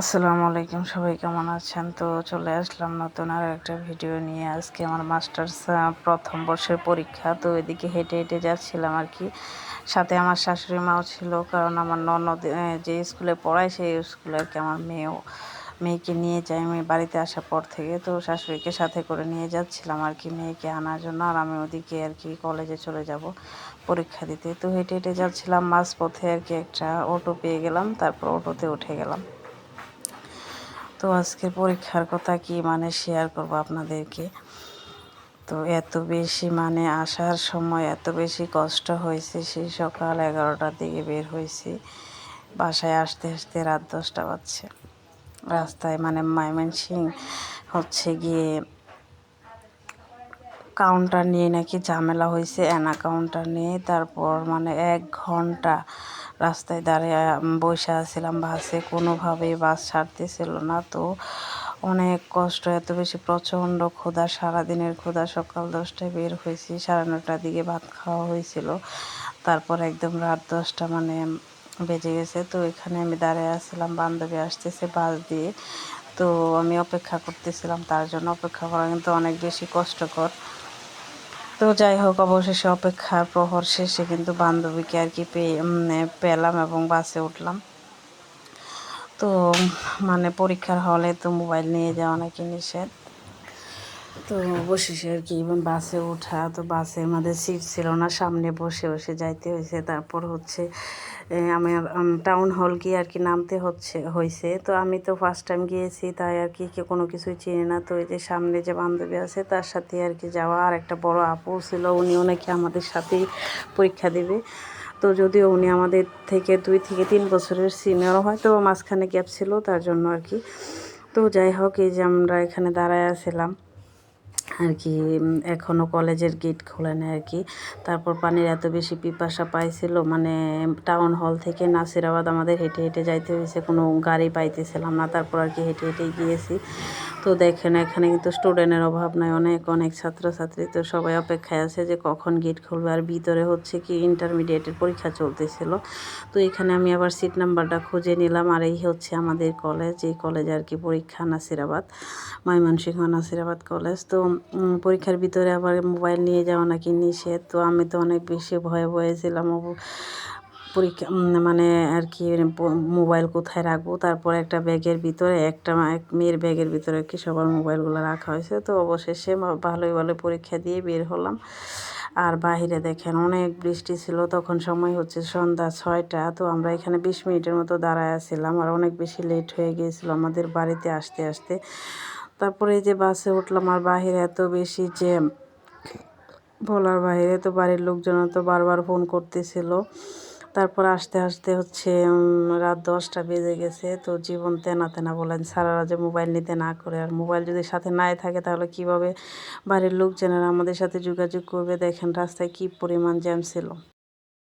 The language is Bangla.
আসসালামু আলাইকুম, সবাই কেমন আছেন? তো চলে আসলাম নতুন আর একটা ভিডিও নিয়ে। আজকে আমার মাস্টার্স প্রথম বর্ষের পরীক্ষা, তো এদিকে হেঁটে হেঁটে যাচ্ছিলাম আর কি। সাথে আমার শাশুড়ি মাও ছিল, কারণ আমার ননদ যে স্কুলে পড়ায়, সেই স্কুলে আর কি আমার মেয়েও, মেয়েকে নিয়ে যাই আমি বাড়িতে আসার পর থেকে। তো শাশুড়িকে সাথে করে নিয়ে যাচ্ছিলাম আর কি, মেয়েকে আনার জন্য। আর আমি ওদিকে আর কি কলেজে চলে যাব পরীক্ষা দিতে। তো হেঁটে হেঁটে যাচ্ছিলাম, মাঝপথে আর কি একটা অটো পেয়ে গেলাম, তারপর অটোতে উঠে গেলাম। তো আজকের পরীক্ষার কথা কি মানে শেয়ার করব আপনাদেরকে? তো এত বেশি মানে আসার সময় এত বেশি কষ্ট হয়েছে, সেই সকাল এগারোটার দিকে বের হয়েছি। বাসায় আসতে আসতে রাত দশটা বাজছে। রাস্তায় মানে ময়মনসিং হচ্ছে গিয়ে কাউন্টার নিয়ে নাকি ঝামেলা হয়েছে অ্যানা কাউন্টার নিয়ে। তারপর মানে এক ঘণ্টা রাস্তায় দাঁড়িয়ে বসে আছিলাম। বাসে কোনোভাবেই বাস ছাড়তেছিল না। তো অনেক কষ্ট, এত বেশি প্রচণ্ড ক্ষুধা, সারাদিনের ক্ষুধা। সকাল দশটায় বের হয়েছি, সাড়ে নটার দিকে ভাত খাওয়া হয়েছিল। তারপর একদম রাত দশটা মানে বেজে গেছে। তো এখানে আমি দাঁড়িয়ে আসছিলাম বান্ধবী আসতেছে বাস দিয়ে। তো আমি অপেক্ষা করতেছিলাম তার জন্য। অপেক্ষা করা কিন্তু অনেক বেশি কষ্টকর। তো যাই হোক, অবশেষে অপেক্ষার প্রহর শেষে কিন্তু বান্ধবীকে আর কি পেয়ে পেলাম এবং বাসে উঠলাম। তো মানে পরীক্ষার হলে তো মোবাইল নিয়ে যাওয়া নাকি নিষেধ। তো অবশেষে আর কি ইভেন বাসে ওঠা তো বাসে আমাদের সিট ছিল না, সামনে বসে বসে যাইতে হয়েছে তারপর হচ্ছে আমার টাউন হল গিয়ে আর কি নামতে হচ্ছে হয়েছে তো আমি তো ফার্স্ট টাইম গিয়েছি, তাই আর কি কোনো কিছুই চিনি না। তো এই যে সামনে যে বান্ধবী আছে, তার সাথে আর কি যাওয়া। আর একটা বড় আপু ছিল, উনিও নাকি আমাদের সাথেই পরীক্ষা দেবে। তো যদিও উনি আমাদের থেকে দুই থেকে তিন বছরের সিনিয়র হয়তো মাঝখানে গ্যাপ ছিল তার জন্য আর কি। তো যাই হোক, এই যে আমরা এখানে দাঁড়ায় আছিলাম। আর কি এখনও কলেজের গেট খোলে না আর কি। তারপর পানির এত বেশি পিপাসা পাইছিল মানে টাউন হল থেকে নাসিরাবাদ আমাদের হেঁটে হেঁটে যাইতে হয়েছে কোনো গাড়ি পাইতেছিলাম না। তারপর আর কি হেঁটে হেঁটে গিয়েছি। তো দেখেন, এখানে কিন্তু স্টুডেন্টের অভাব নাই, অনেক অনেক ছাত্রছাত্রী। তো সবাই অপেক্ষায় আছে যে কখন গেট খুলবে আর ভিতরে হচ্ছে কি ইন্টারমিডিয়েটের পরীক্ষা চলতেছিল। তো এখানে আমি আবার সিট নাম্বারটা খুঁজে নিলাম, আর এই হচ্ছে আমাদের কলেজ এই কলেজ আর কি পরীক্ষা নাসিরাবাদ, ময়মনসিংহ নাসিরাবাদ কলেজ তো পরীক্ষার ভিতরে আবার মোবাইল নিয়ে যাওয়া নাকি নিষেধ? তো আমি তো অনেক বেশি ভয়ে ভয়ে ছিলাম পরীক্ষা মানে আর কি মোবাইল কোথায় রাখব? তারপর একটা ব্যাগের ভিতরে, একটা এক মেয়ের ব্যাগের ভিতরে কি সবার মোবাইলগুলো রাখা হয়েছে। তো অবশেষে ভালোই, ভালো পরীক্ষা দিয়ে বের হলাম। আর বাহিরে দেখেন অনেক বৃষ্টি ছিল, তখন সময় হচ্ছে সন্ধ্যা ছয়টা। তো আমরা এখানে বিশ মিনিটের মতো দাঁড়ায় আছিলাম আর অনেক বেশি লেট হয়ে গিয়েছিল আমাদের বাড়িতে আসতে আসতে। তারপরে এই যে বাসে উঠলাম, আর বাহিরে এত বেশি যে বলার বাইরে তো বাড়ির লোকজন তো বারবার ফোন করতেছিল। তারপর আস্তে আস্তে হচ্ছে রাত দশটা বেজে গেছে। তো জীবন তেনা তেনা বলেন, সারারা যে মোবাইল নিতে না করে, আর মোবাইল যদি সাথে নাই থাকে তাহলে কীভাবে বাড়ির লোকজনেরা আমাদের সাথে যোগাযোগ করবে? দেখেন রাস্তায় কি পরিমাণ জ্যাম ছিল।